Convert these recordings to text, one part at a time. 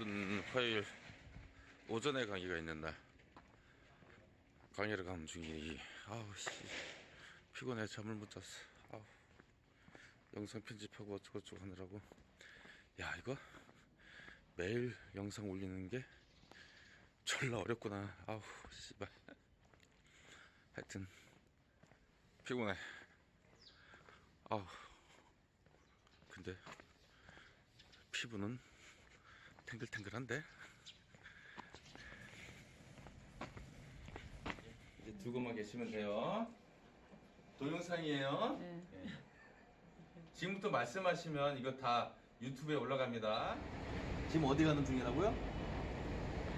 오늘은 화요일 오전에 강의가 있는 날. 강의를 가는 중이니 아우 씨. 피곤해. 잠을 못 잤어. 아우. 영상 편집하고 어쩌고저쩌고 하느라고. 야 이거? 매일 영상 올리는 게 졸라 어렵구나. 아우 씨발. 하여튼 피곤해. 아우. 근데 피부는 탱글탱글한데 이제 두고만 계시면 돼요 동영상이에요 예. 지금부터 말씀하시면 이거 다 유튜브에 올라갑니다 지금 어디 가는 중이라고요?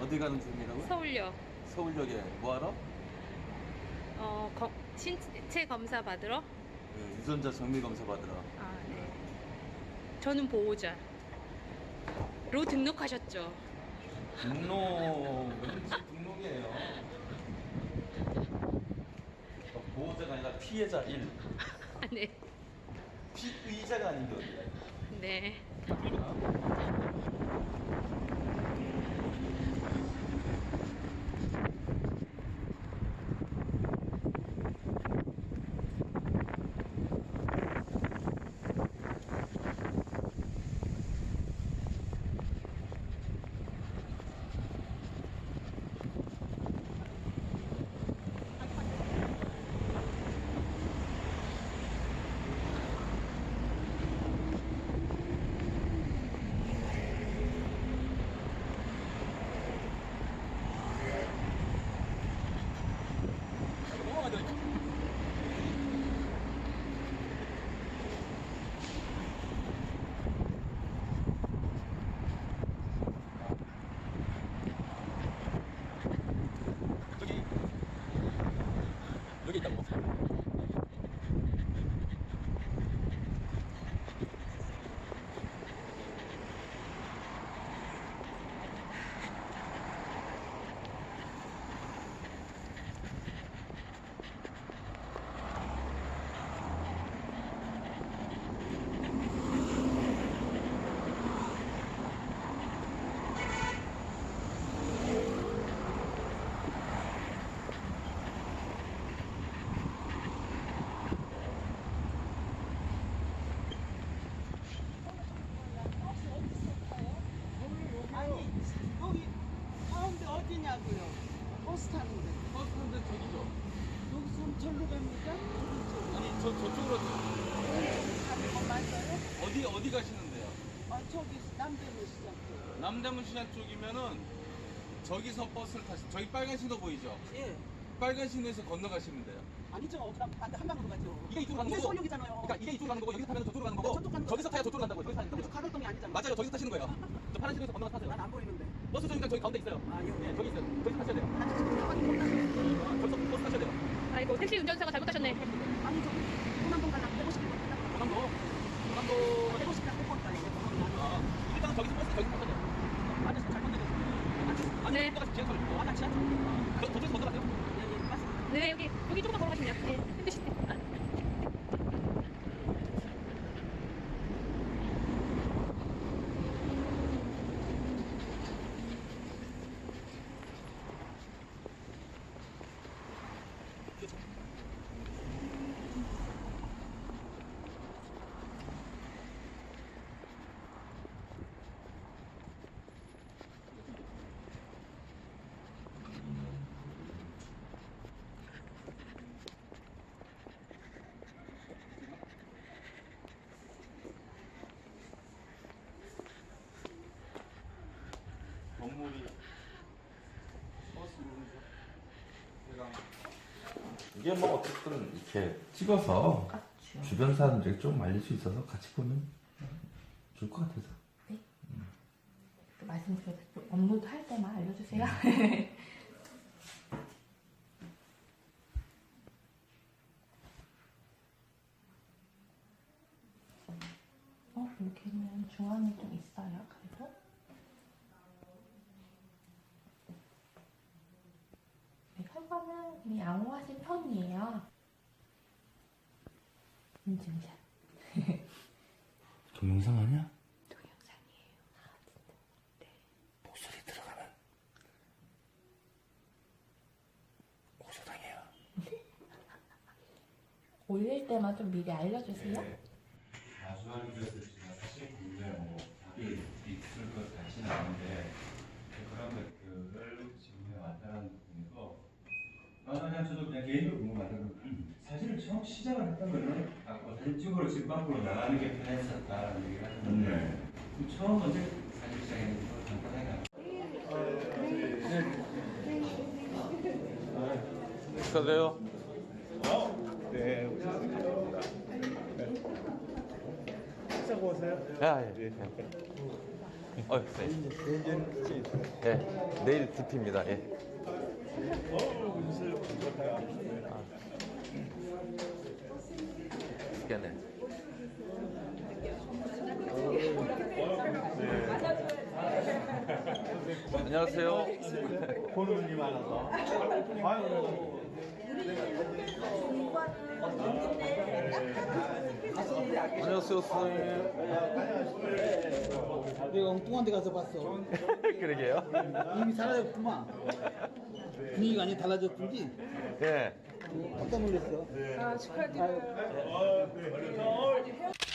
어디 가는 중이라고요? 서울역 서울역에 뭐하러? 어, 거, 신체 검사 받으러? 네, 유전자 정밀 검사 받으러. 아, 네. 저는 보호자 로 등록하셨죠? 등록 왠지 등록이에요. 어, 보호자가 아니라 피해자 1. 아, 네. 피의자가 아닌 게 어디야? 네. 저기 여기 있다고. 아니 여기 가운데 어디냐고요? 버스 타는데 버스 타는데 저기죠. 절로 갑니까? 아니 저 저쪽으로 가는 거 맞아요? 어디 어디 가시는데요? 아 저기 남대문 시작해요. 남대문 시장 쪽이면은 저기서 버스를 타시. 저기 빨간 신호 보이죠? 예. 빨간 신호에서 건너가시면 돼요. 아니죠. 그럼 반대 한 방으로 가죠. 이게 이쪽으로 가는 이게 거고. 서울역이잖아요. 그러니까 이게 이쪽으로 가는 거고 여기서 타면 저쪽으로 가는 거고. 저쪽 가는 거. 저기서 타야 저쪽으로 간다고. 저기서 타야 여기서 된다고. 가덕동이 아니잖아요. 맞아요. 저기서 타시는 거예요. 저 파란 신호에서 건너가 타세요. 난 안 보이는데. 버스 정류장 저기 가운데 있어요. 아, 여기. 네, 저기 있어요. 저기서 타셔야 돼요. 아, 저 가방이 못 나가요. 벌써 버스 타셔야 돼요. 아이고, 택시 운전사가 잘못하셨네. 아니 저기 호남동 가려면 150km 가려면 강남도. 강남도. 150km 뺄 거니까 이거 아, 일단 저기서 버스 저기서 돼요. 맞아서 잘. 아니, 네. 버스 지하철 있고. 아까 지하철. 저, 저쪽에서 건너가세요. 예, 예, 맞습니다. 네, 여기, 여기 조금만 걸어가시면 돼요. 네, 힘드시네. 이게 뭐 어쨌든 이렇게 찍어서 주변 사람들에게 좀 알릴 수 있어서 같이 보면 좋을 것 같아서. 또 말씀드려서 또 업로드 할 때만 알려주세요. 어, 여기는 중앙에 좀 있어요, 그래도. 양호하신 편이에요. 인증샷. 동영상 아니야? 동영상이에요. 아, 진짜. 네. 목소리 들어가면 고소당해요. 올릴 때만 좀 미리 알려주세요. 네. 다시 나는데 그런 것들을 지금 왔다는 그냥 저도 그냥 개인적으로 궁금한 건 사실 처음 시작을 했던 거는 아까 사진 찍으러 집 밖으로 나가는 게 편했었다는 얘기를 하셨는데 그럼 처음 언제 사진 시작했는지 간단하게 축하드려요. 네, 오셨습니다. 식사 오세요? 야, 예. 예. 어, 네. 개인전 씨. 예. 내일 DP입니다. 예. 어, 입 었다가. 스캔해. 안녕하세요. 보는 분이 많아서. 아유, 안녕하세요, 선생님. 내가 엉뚱한 데 가서 봤어. 그러게요. 이미 사라졌구만. 분위기가 많이 달라졌던지 예. 깜짝 놀랐어. 아, 축하드려요. 네.